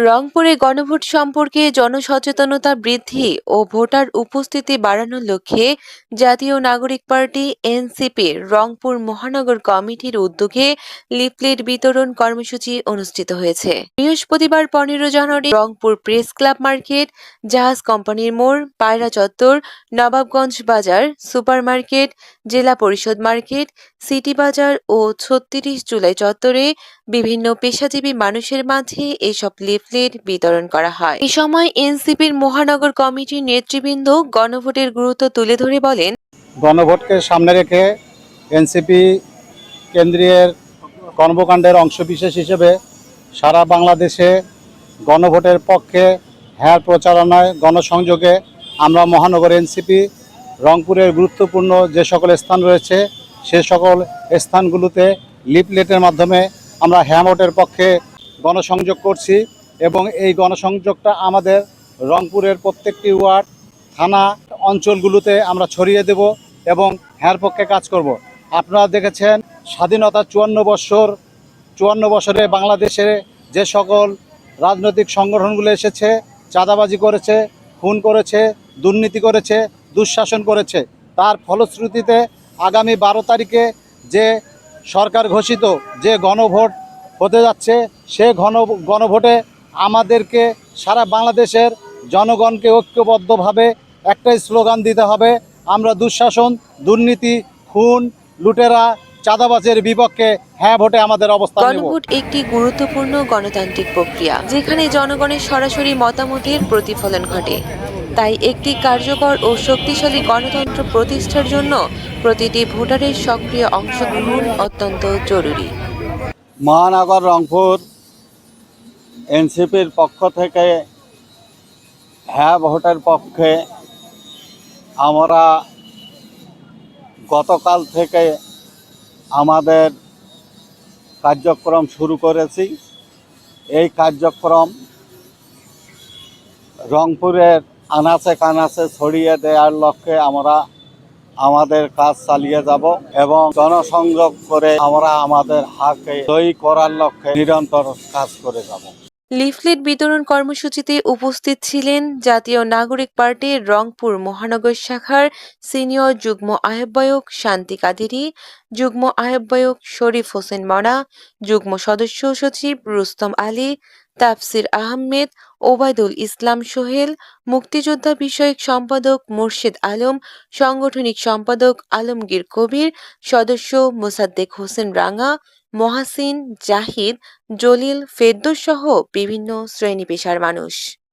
রংপুরে গণভোট সম্পর্কে জনসচেতনতা বৃদ্ধি ও ভোটার উপস্থিতি বাড়ানোর লক্ষ্যে জাতীয় নাগরিক পার্টি এনসিপি রংপুর মহানগর কমিটির উদ্যোগে লিফলেট বিতরণ কর্মসূচি অনুষ্ঠিত হয়েছে। বৃহস্পতিবার পনেরো জানুয়ারি রংপুর প্রেস ক্লাব মার্কেট জাহাজ কোম্পানির মোড় পায়রা চত্বর নবাবগঞ্জ বাজার সুপার মার্কেট জেলা পরিষদ মার্কেট সিটি বাজার ও ছত্রিশ জুলাই চত্বরে বিভিন্ন পেশাজীবী মানুষের মাঝে এসব লিফলেট বিতরণ করা হয়। এ সময় এনসিপির মহানগর কমিটির নেতৃবৃন্দ গণভোটের গুরুত্ব তুলে ধরে বলেন, গণভোটকে সামনে রেখে এনসিপি কেন্দ্রীয় কর্মকাণ্ডের অংশবিশেষ হিসেবে সারা বাংলাদেশে গণভোটের পক্ষে হ্যাঁ প্রচারণায় গণসংযোগে আমরা মহানগর এনসিপি, রংপুরের গুরুত্বপূর্ণ যে সকল স্থান রয়েছে সে সকল স্থানগুলোতে লিফলেটের মাধ্যমে আমরা হ্যাঁ ভোটের পক্ষে গণসংযোগ করছি এবং এই গণসংযোগটা আমাদের রংপুরের প্রত্যেকটি ওয়ার্ড, থানা অঞ্চলগুলোতে আমরা ছড়িয়ে দেব এবং হ্যার পক্ষে কাজ করব। আপনারা দেখেছেন, স্বাধীনতা চুয়ান্ন বছর, চুয়ান্ন বছরে বাংলাদেশে যে সকল রাজনৈতিক সংগঠনগুলো এসেছে, চাঁদাবাজি করেছে, খুন করেছে, দুর্নীতি করেছে, দুঃশাসন করেছে, তার ফলশ্রুতিতে আগামী বারো তারিখে যে সরকার ঘোষিত যে গণভোট হতে যাচ্ছে, সে ঘন, গণভোটে আমাদেরকে সারা বাংলাদেশের জনগণকে ঐক্যবদ্ধভাবে একটাই স্লোগান দিতে হবে, আমরা দুঃশাসন, দুর্নীতি, খুন, লুটেরা, চাঁদাবাজের বিপক্ষে হ্যাঁ ভোটে আমাদের অবস্থান গণভোট একটি গুরুত্বপূর্ণ গণতান্ত্রিক প্রক্রিয়া, যেখানে জনগণের সরাসরি মতামতের প্রতিফলন ঘটে। তাই একটি কার্যকর ও শক্তিশালী গণতন্ত্র প্রতিষ্ঠার জন্য প্রতিটি ভোটারের সক্রিয় অংশগ্রহণ অত্যন্ত জরুরি। মহানগর রংপুর এনসিপির পক্ষ থেকে হ্যাঁ ভোটের পক্ষে আমরা গতকাল থেকে আমাদের কার্যক্রম শুরু করেছি। এই কার্যক্রম রংপুরের আনাচে কানাচে ছড়িয়ে দেওয়ার লক্ষ্যে আমরা আমাদের কাজ চালিয়ে যাব এবং জনসংযোগ করে আমরা আমাদের হাকে জয়ী করার লক্ষ্যে নিরন্তর কাজ করে যাব। লিফলেট বিতরণ কর্মসূচিতে উপস্থিত ছিলেন জাতীয় নাগরিক পার্টির রংপুর মহানগর শাখার সিনিয়র যুগ্ম আহ্বায়ক শান্তি কাদেরি, যুগ্ম আহ্বায়ক শরীফ হোসেন মনা যুগ্ম সদস্য সচিব রুস্তম আলী, তাফসির আহমেদ, ওবায়দুল ইসলাম সোহেল, মুক্তিযোদ্ধা বিষয়ক সম্পাদক মুর্শিদ আলম, সাংগঠনিক সম্পাদক আলমগীর কবির, সদস্য মোসাদ্দেক হোসেন রাঙা মহাসিন জাহিদ জলিল ফেরদৌস সহ বিভিন্ন শ্রেণি পেশার মানুষ।